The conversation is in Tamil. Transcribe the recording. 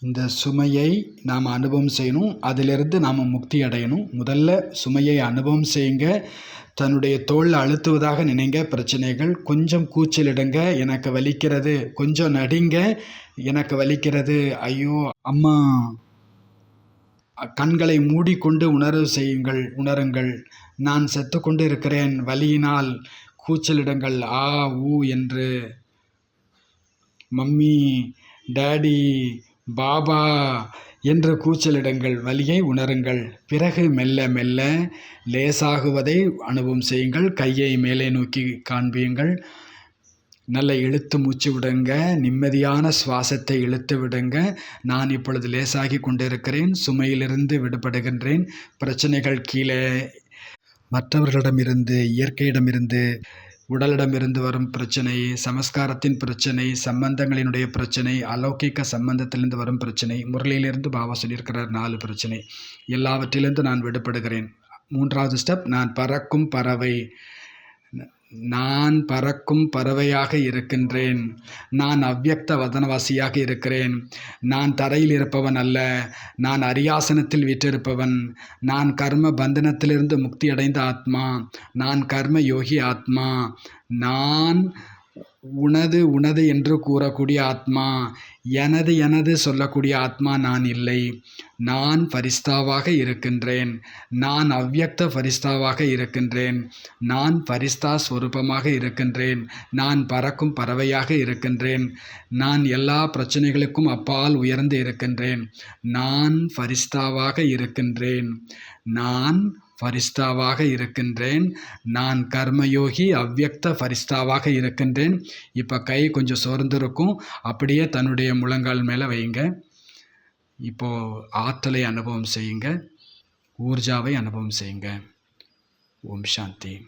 இந்த சுமையை நாம் அனுபவம் செய்யணும். அதிலிருந்து நாம் முக்தி அடையணும். முதல்ல சுமையை அனுபவம் செய்யுங்க. தன்னுடைய தோல் அழுத்துவதாக நினைங்க. பிரச்சனைகள் கொஞ்சம் கூச்சலிடுங்க. எனக்கு வலிக்கிறது. கொஞ்சம் நடிங்க. எனக்கு வலிக்கிறது. ஐயோ அம்மா. கண்களை மூடிக்கொண்டு உணர்வு செய்யுங்கள். உணருங்கள். நான் செத்துக்கொண்டு இருக்கிறேன். வலியினால் கூச்சலிடுங்கள். ஆ ஊ என்று. மம்மி டேடி பாபா என்று கூச்சலிடுங்கள் வலியை உணருங்கள். பிறகு மெல்ல மெல்ல லேசாகுவதை அனுபவம் செய்யுங்கள். கையை மேலே நோக்கி காண்பியுங்கள். நல்ல இழுத்து மூச்சு விடுங்க. நிம்மதியான சுவாசத்தை இழுத்து விடுங்க. நான் இப்பொழுது லேசாகி கொண்டிருக்கிறேன். சுமையிலிருந்து விடுபடுகின்றேன். பிரச்சனைகள் கீழே மற்றவர்களிடமிருந்து இயற்கையிடமிருந்து உடலிடமிருந்து வரும் பிரச்சனை சமஸ்காரத்தின் பிரச்சனை சம்பந்தங்களினுடைய பிரச்சனை அலௌகிக்க சம்பந்தத்திலிருந்து வரும் பிரச்சனை முரளியிலிருந்து பாபா சொல்லியிருக்கிறார் நாலு பிரச்சனை. எல்லாவற்றிலிருந்து நான் விடுபடுகிறேன். மூன்றாவது ஸ்டெப் நான் பறக்கும் பறவை. நான் பறக்கும் பறவையாக இருக்கின்றேன். நான் அவ்வக்த வதனவாசியாக இருக்கிறேன். நான் தரையில் இருப்பவன் அல்ல. நான் அரியாசனத்தில் வீற்றிருப்பவன். நான் கர்ம பந்தனத்திலிருந்து முக்தி அடைந்த ஆத்மா. நான் கர்ம யோகி ஆத்மா. நான் உனது உனது என்று கூறக்கூடிய ஆத்மா எனது எனது சொல்லக்கூடிய ஆத்மா நான் இல்லை. நான் ஃபரிஸ்தாவாக இருக்கின்றேன். நான் அவ்யக்த ஃபரிஸ்தாவாக இருக்கின்றேன். நான் ஃபரிஸ்தா ஸ்வரூபமாக இருக்கின்றேன். நான் பறக்கும் பறவையாக இருக்கின்றேன். நான் எல்லா பிரச்சனைகளுக்கும் அப்பால் உயர்ந்து இருக்கின்றேன். நான் ஃபரிஸ்தாவாக இருக்கின்றேன். நான் ஃபரிஸ்தாவாக இருக்கின்றேன். நான் கர்மயோகி அவ்யக்த ஃபரிஸ்தாவாக இருக்கின்றேன். இப்போ கை கொஞ்சம் சோர்ந்திருக்கும். அப்படியே தன்னுடைய முழங்கால் மேலே வையுங்க. இப்போது ஆற்றலை அனுபவம் செய்யுங்க. ஊர்ஜாவை அனுபவம் செய்யுங்க. ஓம் சாந்தி.